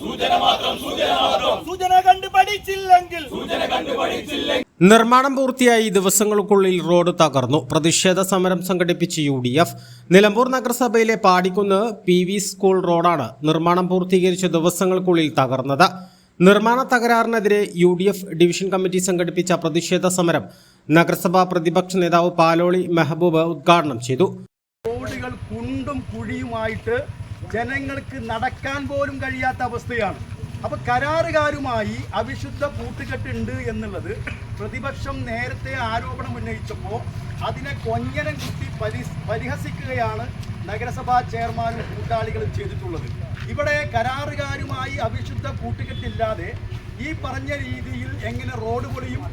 സൂചന മാത്രം സൂചന മാത്രം. സൂചന കണ്ട് പഠിച്ചില്ലെങ്കിൽ. സൂചന കണ്ട് പഠിച്ചില്ലെങ്കിൽ. നിർമ്മാണം പൂർത്തിയായി ദിവസങ്ങൾക്കുള്ളിൽ റോഡ് തകർന്നു. പ്രതിഷേധ സമരം സംഘടിപ്പിച്ച് യു ഡി എഫ്. നിലമ്പൂർ നഗരസഭയിലെ പാടിക്കുന്ന് പി വി സ്കൂൾ റോഡാണ് നിർമ്മാണം പൂർത്തീകരിച്ച ദിവസങ്ങൾക്കുള്ളിൽ തകർന്നത്. നിർമ്മാണ തകരാറിനെതിരെ U D F division committee സംഘടിപ്പിച്ച പ്രതിഷേധ സമരം നഗരസഭാ പ്രതിപക്ഷ നേതാവ് പാലോളി മെഹബൂബ് ഉദ്ഘാടനം ചെയ്തു. റോഡുകൾ കുണ്ടും കുഴിയുമായിട്ട് ജനങ്ങൾക്ക് നടക്കാൻ പോലും കഴിയാത്ത അവസ്ഥയാണ്. അപ്പൊ കരാറുകാരുമായി അവിശുദ്ധ കൂട്ടുകെട്ടുണ്ട് എന്നുള്ളത് പ്രതിപക്ഷം നേരത്തെ ആരോപണം ഉന്നയിച്ചപ്പോൾ അതിനെ കൊഞ്ഞനം കുത്തി പരി പരിഹസിക്കുകയാണ് നഗരസഭാ ചെയർമാനും കൂട്ടാളികളും ചെയ്തിട്ടുള്ളത്. ഇവിടെ കരാറുകാരുമായി അവിശുദ്ധ കൂട്ടുകെട്ടില്ലാതെ ഈ പറഞ്ഞ രീതിയിൽ എങ്ങനെ റോഡ് പൊളിയും?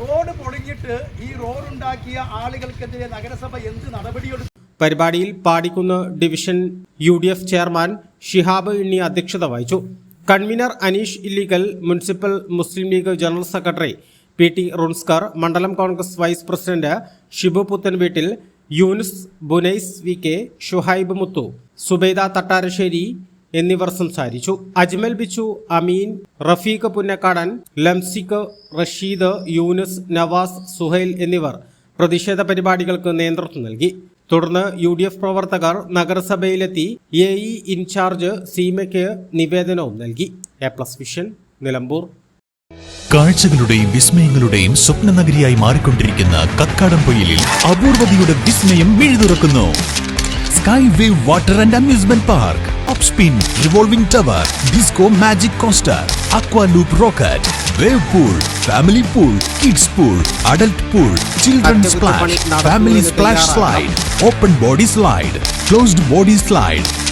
റോഡ് പൊളിഞ്ഞിട്ട് ഈ റോഡുണ്ടാക്കിയ ആളുകൾക്കെതിരെ നഗരസഭ എന്ത് നടപടിയെടുക്കും പരിപാടിയിൽ Padikkunnu division U D F chairman Shihab Inni അധ്യക്ഷത വഹിച്ചു. Convener Aneesh Illikkal municipal Muslim League general secretary P T റുൺസ്കർ മണ്ഡലം Congress vice president Shibu Puthenveettil Yunus Bunais V K Shuhaib Muthu Subaida Thattarassery എന്നിവർ സംസാരിച്ചു. അജ്മൽ ബിച്ചു അമീൻ റഫീഖ് പുന്നക്കാടൻ ലംസിക് റഷീദ് യൂനുസ് നവാസ് സുഹൈൽ എന്നിവർ പ്രതിഷേധ പരിപാടികൾക്ക് നേതൃത്വം നൽകി. തുടർന്ന് യു ഡി എഫ് പ്രവർത്തകർ നഗരസഭയിലെത്തി എ ഇ ഇൻചാർജ് സീമയ്ക്ക് നിവേദനവും നൽകി. A plus vision Nilambur. കാഴ്ചകളുടെയും വിസ്മയങ്ങളുടെയും സ്വപ്ന നഗരിയായി മാറിക്കൊണ്ടിരിക്കുന്ന കക്കാടം പൊയിലിൽ അപൂർവതയുടെ വിസ്മയം മിഴുതുറക്കുന്നു sky wave water and amusement park upspin revolving tower disco magic coaster aqua loop rocket Wave pool, family pool, kids pool, adult pool, children's splash, family splash slide, open body slide, closed body slide,